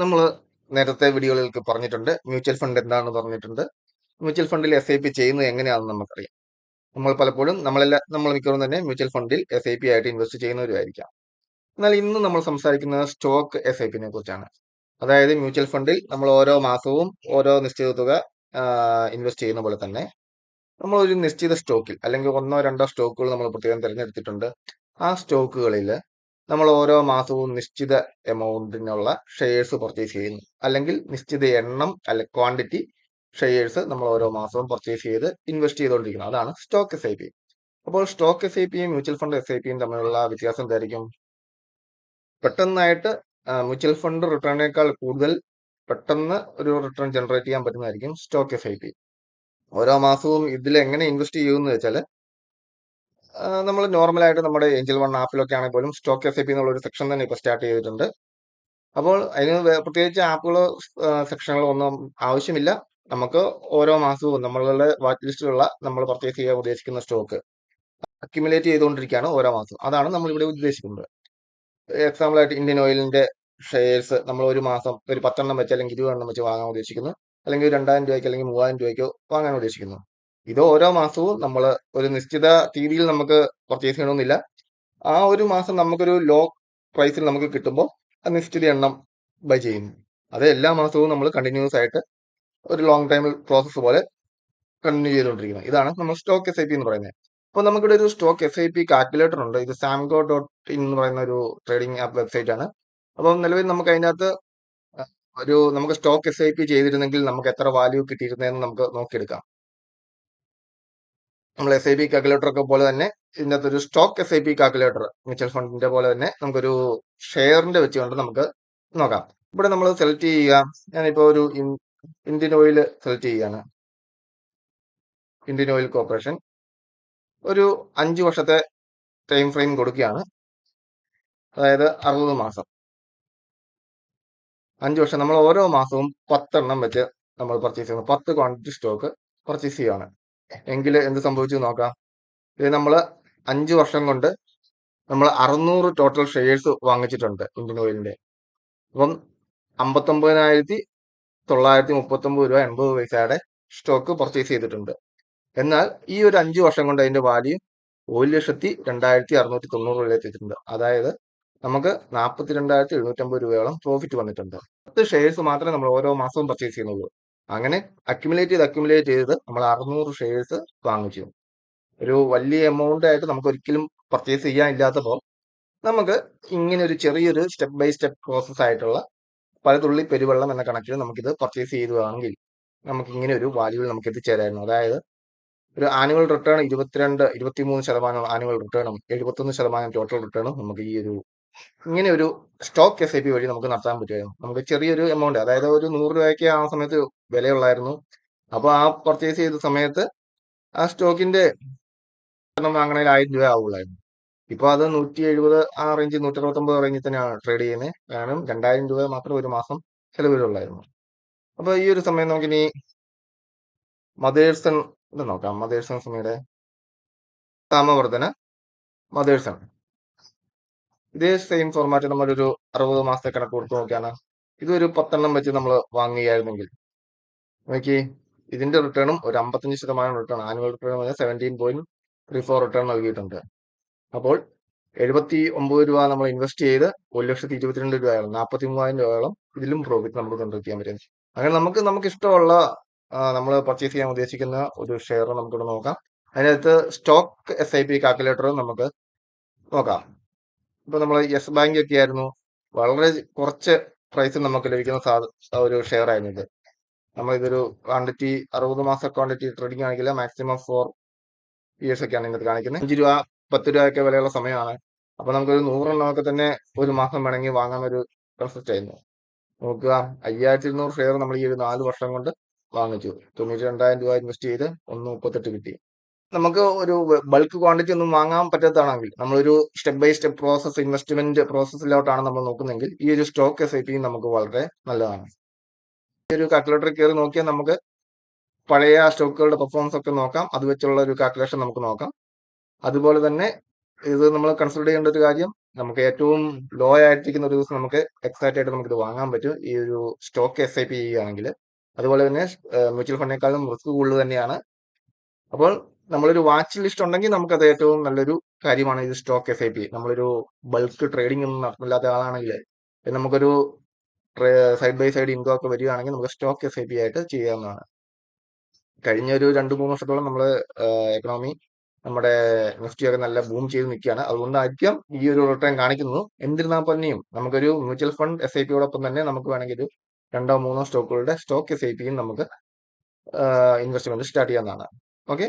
നമ്മൾ നേരത്തെ വീഡിയോകൾക്ക് പറഞ്ഞിട്ടുണ്ട്. മ്യൂച്വൽ ഫണ്ട് എന്താണെന്ന് പറഞ്ഞിട്ടുണ്ട്. മ്യൂച്വൽ ഫണ്ടിൽ എസ് ഐ പി ചെയ്യുന്നത് എങ്ങനെയാണെന്ന് നമുക്കറിയാം. നമ്മൾ പലപ്പോഴും നമ്മളെല്ലാം നമ്മൾ മിക്കവാറും തന്നെ മ്യൂച്വൽ ഫണ്ടിൽ എസ് ഐ പി ആയിട്ട് ഇൻവെസ്റ്റ് ചെയ്യുന്നവരുമായിരിക്കാം. എന്നാൽ ഇന്ന് നമ്മൾ സംസാരിക്കുന്നത് സ്റ്റോക്ക് എസ് ഐ പിനെ കുറിച്ചാണ്. അതായത് മ്യൂച്വൽ ഫണ്ടിൽ നമ്മൾ ഓരോ മാസവും ഓരോ നിശ്ചിത തുക ഇൻവെസ്റ്റ് ചെയ്യുന്ന പോലെ തന്നെ നമ്മൾ ഒരു നിശ്ചിത സ്റ്റോക്കിൽ അല്ലെങ്കിൽ ഒന്നോ രണ്ടോ സ്റ്റോക്കുകൾ നമ്മൾ പ്രത്യേകം തിരഞ്ഞെടുത്തിട്ടുണ്ട്. ആ സ്റ്റോക്കുകളിൽ നമ്മൾ ഓരോ മാസവും നിശ്ചിത എമൗണ്ടിനുള്ള ഷെയർസ് പർച്ചേസ് ചെയ്യുന്നു. അല്ലെങ്കിൽ നിശ്ചിത എണ്ണം അല്ലെ ക്വാണ്ടിറ്റി ഷെയർസ് നമ്മൾ ഓരോ മാസവും പർച്ചേസ് ചെയ്ത് ഇൻവെസ്റ്റ് ചെയ്തുകൊണ്ടിരിക്കുന്നത് അതാണ് സ്റ്റോക്ക് എസ് ഐ പി അപ്പോൾ സ്റ്റോക്ക് എസ് ഐ പിയും മ്യൂച്വൽ ഫണ്ട് എസ് ഐ പിയും തമ്മിലുള്ള വ്യത്യാസം എന്തായിരിക്കും? പെട്ടെന്നായിട്ട് മ്യൂച്വൽ ഫണ്ട് റിട്ടേണിനേക്കാൾ കൂടുതൽ പെട്ടെന്ന് ഒരു റിട്ടേൺ ജനറേറ്റ് ചെയ്യാൻ പറ്റുന്നതായിരിക്കും സ്റ്റോക്ക് എസ് ഐ പി ഓരോ മാസവും ഇതിൽ എങ്ങനെ ഇൻവെസ്റ്റ് ചെയ്യുമെന്ന് വെച്ചാൽ നമ്മൾ നോർമലായിട്ട് നമ്മുടെ ഏഞ്ചൽ വൺ ആപ്പിലൊക്കെ ആണെങ്കിൽ പോലും സ്റ്റോക്ക് എസ് ഐ പി എന്നുള്ള ഒരു സെക്ഷൻ തന്നെ ഇപ്പോൾ സ്റ്റാർട്ട് ചെയ്തിട്ടുണ്ട്. അപ്പോൾ അതിന് പ്രത്യേകിച്ച് ആപ്പുകളോ സെക്ഷനുകളോ ഒന്നും ആവശ്യമില്ല. നമുക്ക് ഓരോ മാസവും നമ്മളുടെ വാച്ച് ലിസ്റ്റിലുള്ള നമ്മൾ പർച്ചേസ് ചെയ്യാൻ ഉദ്ദേശിക്കുന്ന സ്റ്റോക്ക് അക്യുമുലേറ്റ് ചെയ്തുകൊണ്ടിരിക്കുകയാണ് ഓരോ മാസം അതാണ് നമ്മൾ ഇവിടെ ഉദ്ദേശിക്കുന്നത്. എക്സാമ്പിൾ ആയിട്ട് ഇന്ത്യൻ ഓയിലിന്റെ ഷെയർസ് നമ്മൾ ഒരു മാസം ഒരു പത്തെണ്ണം വെച്ച് അല്ലെങ്കിൽ ഇരുപതെണ്ണം വെച്ച് വാങ്ങാൻ ഉദ്ദേശിക്കുന്നു. അല്ലെങ്കിൽ രണ്ടായിരം രൂപയ്ക്ക് അല്ലെങ്കിൽ മൂവായിരം രൂപയ്ക്കോ വാങ്ങാൻ ഉദ്ദേശിക്കുന്നു. ഇത് ഓരോ മാസവും നമ്മൾ ഒരു നിശ്ചിത തീയതിയിൽ നമുക്ക് പർച്ചേസ് ചെയ്യണമെന്നില്ല. ആ ഒരു മാസം നമുക്കൊരു ലോ പ്രൈസിൽ നമുക്ക് കിട്ടുമ്പോൾ ആ നിശ്ചിത എണ്ണം ബൈ ചെയ്യുന്നു അത് എല്ലാ മാസവും നമ്മൾ കണ്ടിന്യൂസ് ആയിട്ട് ഒരു ലോങ് ടൈം പ്രോസസ്സ് പോലെ കണ്ടിന്യൂ ചെയ്തുകൊണ്ടിരിക്കുന്നത് ഇതാണ് നമ്മൾ സ്റ്റോക്ക് എസ് ഐ പി എന്ന് പറയുന്നത്. അപ്പോൾ നമുക്കിവിടെ ഒരു stock S I P calculator ഉണ്ട്. ഇത് സാംഗോ ഡോട്ട് ഇൻ എന്ന് പറയുന്ന ഒരു ട്രേഡിംഗ് ആപ്പ് വെബ്സൈറ്റ് ആണ്. അപ്പം നിലവിൽ നമുക്ക് അതിനകത്ത് ഒരു നമുക്ക് സ്റ്റോക്ക് എസ് ഐ പി ചെയ്തിരുന്നെങ്കിൽ നമുക്ക് എത്ര വാല്യൂ കിട്ടിയിരുന്നതെന്ന് നമുക്ക് നോക്കിയെടുക്കാം. നമ്മൾ എസ് ഐ പി കാൽക്കുലേറ്റർ ഒക്കെ പോലെ തന്നെ ഇതിനകത്ത് ഒരു stock S I P calculator mutual ഫണ്ടിന്റെ പോലെ തന്നെ നമുക്കൊരു ഷെയറിന്റെ വെച്ചുകൊണ്ട് നമുക്ക് നോക്കാം. ഇവിടെ നമ്മൾ സെലക്ട് ചെയ്യുക. ഞാനിപ്പോ ഒരു ഇന്ത്യൻ ഓയിൽ സെലക്ട് ചെയ്യുകയാണ്. ഇന്ത്യൻ ഓയിൽ കോർപ്പറേഷൻ ഒരു അഞ്ച് വർഷത്തെ ടൈം ഫ്രെയിം കൊടുക്കുകയാണ്. അതായത് അറുപത് മാസം. അഞ്ച് വർഷം നമ്മൾ ഓരോ മാസവും പത്തെണ്ണം വെച്ച് നമ്മൾ പർച്ചേസ് ചെയ്യുന്നു. പത്ത് ക്വാണ്ടിറ്റി സ്റ്റോക്ക് പർച്ചേസ് ചെയ്യുകയാണ്. എങ്കിൽ എന്ത് സംഭവിച്ചു നോക്കാം. ഇത് നമ്മൾ അഞ്ച് വർഷം കൊണ്ട് നമ്മൾ അറുന്നൂറ് ടോട്ടൽ ഷെയർസ് വാങ്ങിച്ചിട്ടുണ്ട് ഇന്ത്യൻ ഓയിലിന്റെ അപ്പം അമ്പത്തൊമ്പതിനായിരത്തി തൊള്ളായിരത്തി മുപ്പത്തൊമ്പത് രൂപ എൺപത് പൈസയുടെ സ്റ്റോക്ക് പർച്ചേസ് ചെയ്തിട്ടുണ്ട്. എന്നാൽ ഈ ഒരു അഞ്ച് വർഷം കൊണ്ട് അതിന്റെ വാല്യൂ ഒരു ലക്ഷത്തി രണ്ടായിരത്തി അറുന്നൂറ്റി തൊണ്ണൂറ് രൂപയിലെത്തിയിട്ടുണ്ട് അതായത് നമുക്ക് നാൽപ്പത്തി രണ്ടായിരത്തി എഴുന്നൂറ്റമ്പത് രൂപയോളം പ്രോഫിറ്റ് വന്നിട്ടുണ്ട്. പത്ത് ഷെയർസ് മാത്രമേ നമ്മൾ ഓരോ മാസവും പർച്ചേസ് ചെയ്യുന്നുള്ളൂ. അങ്ങനെ അക്യുമുലേറ്റ് ചെയ്ത് അക്യുമുലേറ്റ് ചെയ്ത് നമ്മൾ അറുന്നൂറ് ഷെയർസ് വാങ്ങിച്ചു. ഒരു വലിയ എമൗണ്ട് ആയിട്ട് നമുക്ക് ഒരിക്കലും പർച്ചേസ് ചെയ്യാൻ ഇല്ലാത്തപ്പോൾ നമുക്ക് ഇങ്ങനെ ഒരു ചെറിയൊരു സ്റ്റെപ്പ് ബൈ സ്റ്റെപ്പ് പ്രോസസ് ആയിട്ടുള്ള പലതുള്ളി പെരുവെള്ളം എന്ന കണക്കിൽ നമുക്കിത് പർച്ചേസ് ചെയ്തുവാണെങ്കിൽ നമുക്ക് ഇങ്ങനെ ഒരു വാല്യൂവിൽ നമുക്ക് എത്തിച്ചേരായിരുന്നു അതായത് ഒരു ആനുവൽ റിട്ടേൺ ഇരുപത്തിരണ്ട് ഇരുപത്തിമൂന്ന് ശതമാനം ആനുവൽ റിട്ടേണും എഴുപത്തൊന്ന് ശതമാനം ടോട്ടൽ റിട്ടേണും നമുക്ക് ഈ ഒരു ഇങ്ങനെ ഒരു സ്റ്റോക്ക് എസ് ഐ പി വഴി നമുക്ക് നടത്താൻ പറ്റുമായിരുന്നു നമുക്ക് ചെറിയൊരു എമൗണ്ട് അതായത് ഒരു നൂറ് രൂപയ്ക്ക് ആ സമയത്ത് വിലയുള്ളായിരുന്നു. അപ്പോൾ ആ പർച്ചേസ് ചെയ്ത സമയത്ത് ആ സ്റ്റോക്കിന്റെ വാങ്ങണേൽ ആയിരം രൂപ ആവുള്ളായിരുന്നു. ഇപ്പോൾ അത് നൂറ്റി എഴുപത് ആ റേഞ്ച് നൂറ്റി അറുപത്തൊമ്പത് റേഞ്ചിൽ തന്നെയാണ് ട്രേഡ് ചെയ്യുന്നത് കാരണം രണ്ടായിരം രൂപ മാത്രം ഒരു മാസം ചെലവിലുള്ളായിരുന്നു. അപ്പോൾ ഈ ഒരു സമയം നമുക്കിനി മദേഴ്സൺ നോക്കാം. മദേഴ്സൺ സമയുടെ താമവർദ്ധന മദേഴ്സൺ. ഇതേ സെയിം ഫോർമാറ്റ് നമ്മളൊരു അറുപത് മാസത്തെ കണക്ക് കൊടുത്ത് നോക്കിയാണ് ഇതൊരു പത്തെണ്ണം വെച്ച് നമ്മൾ വാങ്ങുകയായിരുന്നെങ്കിൽ. നോക്കി ഇതിന്റെ റിട്ടേണും ഒരു അമ്പത്തഞ്ച് ശതമാനം റിട്ടേൺ ആനുവൽ റിട്ടേൺ പറഞ്ഞാൽ seventeen point three four return നൽകിയിട്ടുണ്ട്. അപ്പോൾ എഴുപത്തി ഒമ്പത് രൂപ നമ്മൾ ഇൻവെസ്റ്റ് ചെയ്ത് ഒരു ലക്ഷത്തി ഇരുപത്തിരണ്ട് രൂപയോളം നാൽപ്പത്തി മൂവായിരം രൂപയോളം ഇതിലും പ്രോഫിറ്റ് നമുക്ക് കണ്ടെത്തിയാൻ പറ്റും. അങ്ങനെ നമുക്ക് നമുക്ക് ഇഷ്ടമുള്ള നമ്മൾ പർച്ചേസ് ചെയ്യാൻ ഉദ്ദേശിക്കുന്ന ഒരു ഷെയർ നമുക്കിവിടെ നോക്കാം. അതിനകത്ത് stock S I P calculator നമുക്ക് നോക്കാം. ഇപ്പൊ നമ്മൾ യെസ് ബാങ്ക് ഒക്കെ ആയിരുന്നു വളരെ കുറച്ച് പ്രൈസ് നമുക്ക് ലഭിക്കുന്ന ഒരു ഷെയർ ആയിരുന്നു ഇത്. നമ്മൾ ഇതൊരു ക്വാണ്ടിറ്റി അറുപത് മാസം ക്വാണ്ടിറ്റി ട്രേഡിംഗ് ആണെങ്കിൽ മാക്സിമം ഫോർ ഇയേഴ്സ് ഒക്കെയാണ് ഇതിനകത്ത് കാണിക്കുന്നത്. അഞ്ച് രൂപ പത്ത് രൂപയൊക്കെ വിലയുള്ള സമയമാണ്. അപ്പൊ നമുക്കൊരു നൂറെണ്ണമൊക്കെ തന്നെ ഒരു മാസം വേണമെങ്കിൽ വാങ്ങാൻ ഒരു കൺസെപ്റ്റ് ആയിരുന്നു. നോക്കുക അയ്യായിരത്തി ഇരുന്നൂറ് ഷെയർ നമ്മൾ ഈ ഒരു നാല് വർഷം കൊണ്ട് വാങ്ങിച്ചു. തൊണ്ണൂറ്റി രണ്ടായിരം രൂപ ഇൻവെസ്റ്റ് ചെയ്ത് ഒന്ന് മുപ്പത്തെട്ട് കിട്ടി. നമുക്ക് ഒരു ബൾക്ക് ക്വാണ്ടിറ്റി ഒന്നും വാങ്ങാൻ പറ്റാത്തതാണെങ്കിൽ നമ്മളൊരു step by step process investment പ്രോസസ്സിലോട്ടാണ് നമ്മൾ നോക്കുന്നെങ്കിൽ ഈ ഒരു സ്റ്റോക്ക് എസ് ഐ പി നമുക്ക് വളരെ നല്ലതാണ്. ഈ ഒരു കാൽക്കുലേറ്റർ കയറി നോക്കിയാൽ നമുക്ക് പഴയ സ്റ്റോക്കുകളുടെ പെർഫോമൻസ് ഒക്കെ നോക്കാം. അത് വെച്ചുള്ള ഒരു കാൽക്കുലേഷൻ നമുക്ക് നോക്കാം. അതുപോലെ തന്നെ ഇത് നമ്മൾ കൺസിഡർ ചെയ്യേണ്ട ഒരു കാര്യം നമുക്ക് ഏറ്റവും ലോ ആയിട്ടിരിക്കുന്ന ഒരു ദിവസം നമുക്ക് എക്സാക്റ്റ് ആയിട്ട് നമുക്ക് ഇത് വാങ്ങാൻ പറ്റും. ഈ ഒരു സ്റ്റോക്ക് എസ് ഐ പി ചെയ്യുകയാണെങ്കിൽ. അതുപോലെ തന്നെ മ്യൂച്വൽ ഫണ്ടിനേക്കാളും റിസ്ക് കൂടുതൽ തന്നെയാണ്. അപ്പോൾ നമ്മളൊരു വാച്ച് ലിസ്റ്റ് ഉണ്ടെങ്കിൽ നമുക്കത് ഏറ്റവും നല്ലൊരു കാര്യമാണ് ഇത് സ്റ്റോക്ക് എസ് ഐ പി നമ്മളൊരു ബൾക്ക് ട്രേഡിംഗ് ഒന്നും നടത്തില്ലാത്ത ആളാണെങ്കിൽ നമുക്കൊരു സൈഡ് ബൈ സൈഡ് ഇൻകം ഒക്കെ വരികയാണെങ്കിൽ നമുക്ക് സ്റ്റോക്ക് എസ് ഐ പി ആയിട്ട് ചെയ്യാവുന്നതാണ്. കഴിഞ്ഞ ഒരു രണ്ട് മൂന്ന് വർഷത്തോളം നമ്മൾ എക്കണോമി നമ്മുടെ നിഫ്റ്റി ഒക്കെ നല്ല ബൂം ചെയ്ത് നിൽക്കുകയാണ്. അതുകൊണ്ടായിരിക്കാം ഈ ഒരു റിട്ടേൺ കാണിക്കുന്നത്. എന്നിരുന്നാൽ തന്നെയും നമുക്കൊരു മ്യൂച്വൽ ഫണ്ട് എസ് ഐ പിയോടൊപ്പം തന്നെ നമുക്ക് വേണമെങ്കിൽ ഒരു രണ്ടോ മൂന്നോ സ്റ്റോക്കുകളുടെ സ്റ്റോക്ക് എസ് ഐ പിയും നമുക്ക് ഇൻവെസ്റ്റ്മെന്റ് സ്റ്റാർട്ട് ചെയ്യാവുന്നതാണ്. ഓക്കെ